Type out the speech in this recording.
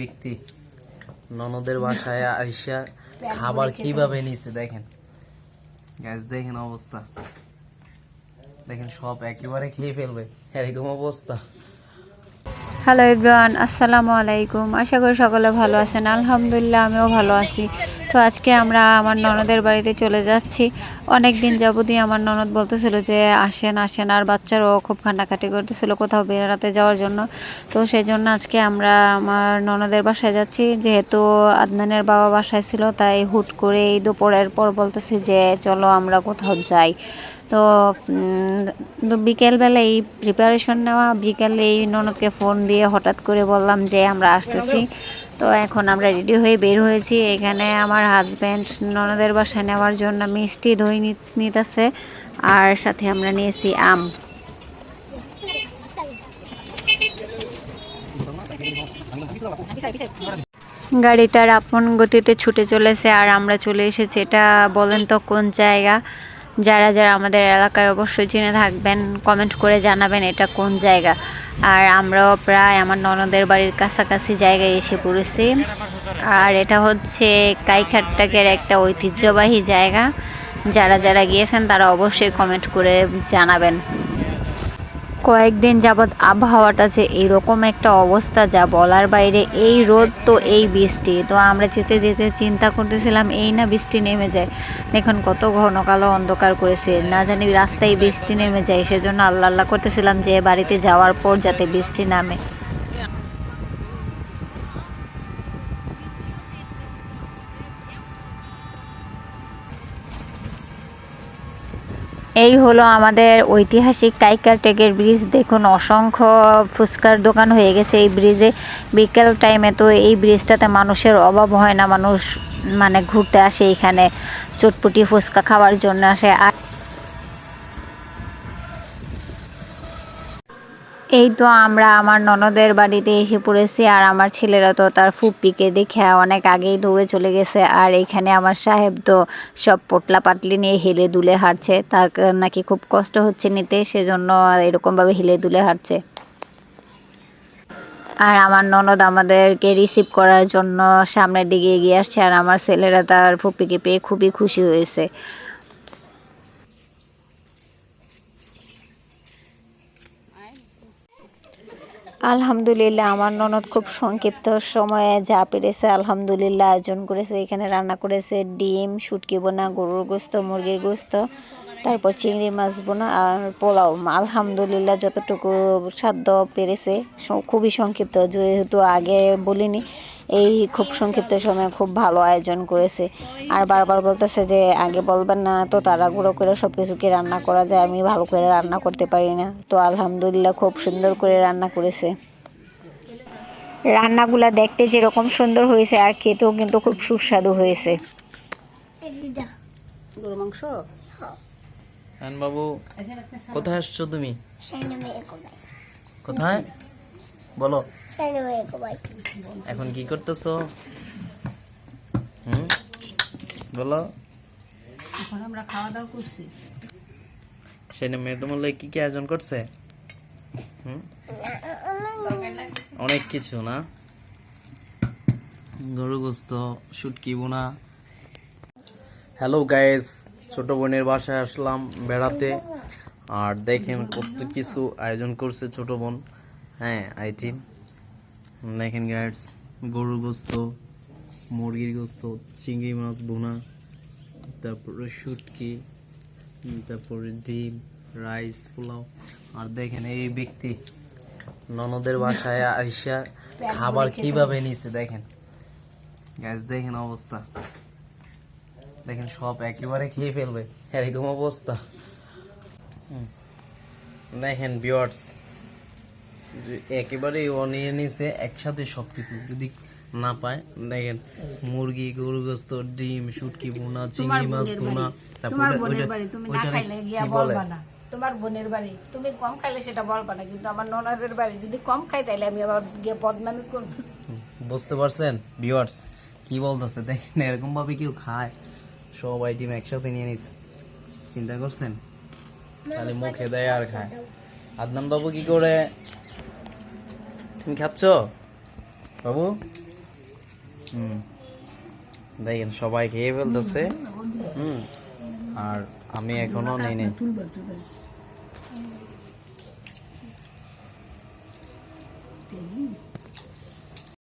ব্যক্তি ননদের বাসায় আইসা খাবার কীভাবে নিচ্ছে দেখেন। গ্যাস দেখেন অবস্থা। দেখেন সব একেবারে খেয়ে ফেলবে। এরকম অবস্থা। হ্যালো ইব্রান আসসালামু আলাইকুম। আশা করি সকলে ভালো আছেন। আলহামদুলিল্লাহ আমিও ভালো আছি। তো আজকে আমরা আমার ননদের বাড়িতে চলে যাচ্ছি। অনেক দিন যাবতই আমার ননদ বলতেছিল যে আসেন আসেন, আর বাচ্চারাও খুব কান্নাকাটি করতেছিল কোথাও বেড়াতে যাওয়ার জন্য। তো সেই জন্য আজকে আমরা আমার ননদের বাসায় যাচ্ছি। যেহেতু আদনানের বাবা বাসায় ছিল, তাই হুট করে এই দুপুরের পর বলতেছি যে চলো আমরা কোথাও যাই। তো বিকেলবেলা এই প্রিপারেশন নেওয়া, বিকেলে এই ননদকে ফোন দিয়ে হঠাৎ করে বললাম যে আমরা আসতেছি। তো এখন আমরা রেডি হয়ে বের হয়েছি। এখানে আমার হাজব্যান্ড ননদের বাসায় নেওয়ার জন্য মিষ্টি দই নিতেছে। আর সাথে আমরা নিয়েছি আম। গাড়িটার আপন গতিতে ছুটে চলেছে আর আমরা চলে এসেছি। এটা বলেন তো কোন জায়গা? যারা যারা আমাদের এলাকায় অবশ্যই চিনে থাকবেন কমেন্ট করে জানাবেন এটা কোন জায়গা। আর আমরাও প্রায় আমার ননদের বাড়ির কাছাকাছি জায়গায় এসে পড়েছি। আর এটা হচ্ছে কাইখাট্টাকের একটা ঐতিহ্যবাহী জায়গা। যারা যারা গিয়েছেন তারা অবশ্যই কমেন্ট করে জানাবেন। কয়েকদিন যাবৎ আবহাওয়াটা যে এরকম একটা অবস্থা যা বলার বাইরে, এই রোদ তো এই বৃষ্টি। তো আমরা যেতে যেতে চিন্তা করতেছিলাম, এই না বৃষ্টি নেমে যায়। দেখুন কত ঘন কালো অন্ধকার করেছে না জানি রাস্তায় বৃষ্টি নেমে যায়, সেজন্য আল্লাহ আল্লাহ করতেছিলাম যে বাড়িতে যাওয়ার পর যাতে বৃষ্টি নামে। এই হলো আমাদের ঐতিহাসিক কাইকার টেকের ব্রিজ দেখুন, অসংখ্য ফুচকার দোকান হয়ে গেছে এই ব্রিজে বিকেল টাইমে তো এই ব্রিজটাতে মানুষের অভাব হয় না, মানুষ মানে ঘুরতে আসে এখানে, চটপটি ফুচকা খাওয়ার জন্য আসে। আর এই তো আমরা আমার ননদের বাড়িতে এসে পড়েছি আর আমার ছেলেরা তো তার ফুপ্পিকে দেখে অনেক আগেই দৌড়ে চলে গেছে। আর এখানে আমার সাহেব তো সব পোটলা পাটলি নিয়ে হেলে দুলে হাঁটছে। তার নাকি খুব কষ্ট হচ্ছে নিতে, সেজন্য এরকমভাবে হেলে দুলে হাঁটছে। আর আমার ননদ আমাদেরকে রিসিভ করার জন্য সামনের দিকে এগিয়ে আসছে আর আমার ছেলেরা তার ফুপ্পিকে পেয়ে খুবই খুশি হয়েছে। আলহামদুলিল্লাহ, আমার ননদ খুব সংক্ষিপ্ত সময়ে যা পেরেছে আলহামদুলিল্লাহ আয়োজন করেছে। এখানে রান্না করেছে ডিম, শুটকি বোনা, গরুর গোস্ত, মুরগির গোস্ত, তারপর চিংড়ি মাছ বোনা আর পোলাও। আলহামদুলিল্লাহ যতটুকু সাধ্য পেরেছে খুবই সংক্ষিপ্ত, যেহেতু আগে বলিনি। এই খুব সংক্ষিপ্ত সময়ে খুব ভালো আয়োজন করেছে। আর বারবার বলতেছে যে আগে বলবেন না তো তাড়াগুড়ো করে সব কিছু কি রান্না করা যায়? আমি ভালো করে রান্না করতে পারি না। তো আলহামদুলিল্লাহ খুব সুন্দর করে রান্না করেছে। রান্নাগুলা দেখতে যেরকম সুন্দর হয়েছে আর খেতেও কিন্তু খুব সুস্বাদু হয়েছে। গরু মাংস? বাবু কোথায় আসছো তুমি? কোথায়? বলো। এখন কি করতেছো? হুম? বলো। এখন আমরা খাওয়া দাওয়া করছি। সেটা মেয়ে তোমার কি কি আয়োজন করছে? হুম? অনেক কিছু না? গরু গোস্ত শুটকি বোনা। হ্যালো গাইস ছোট বোনের বাসায় আসলাম বেড়াতে। আর দেখেন কত কিছু আয়োজন করছে ছোট বোন। হ্যাঁ আইটি দেখেন গাইডস গরুর গোস্ত মুরগির গোস্ত চিংড়ি মাছ বোনা তারপরে শুটকি তারপরে ডিম রাইস পোলাও। আর দেখেন এই ব্যক্তি ননদের বাসায় আইসা খাবার কীভাবে নিচ্ছে দেখেন। গ্যাস দেখেন অবস্থা। দেখেন সব একেবারে খেয়ে ফেলবে এরকম অবস্থা। দেখেন বিয়ার্স একেবারে ও নিয়ে নিছে একসাথে সবকিছু যদি না পায় দেখেন মুরগি গরু গোস্ত ডিম শুটকি বোনা চিংড়ি মাছ বোনা তোমার তারপরে বোনের ওইটা- বাড়ি তুমি না খাইলে গিয়া বলবা না। তোমার বোনের বাড়ি তুমি কম খাইলে সেটা বলবা না কিন্তু আমার ননদের বাড়ি যদি কম খাই তাইলে আমি আবার গিয়ে বদনামি করব। বুঝতে পারছেন ভিউয়ার্স কি বলতেছে? দেখেন এরকম ভাবে কেউ খায়। সব আইটেম একসাথে নিয়ে নিস চিন্তা করছেন? তাহলে মুখে দেয় আর খায়। আদনান বাবু কি করে তুমি খাচ্ছ? বাবু? হুম। দেখেন সবাই খেয়ে ফেলতেছে। হুম। আর আমি এখনও নেই নেই।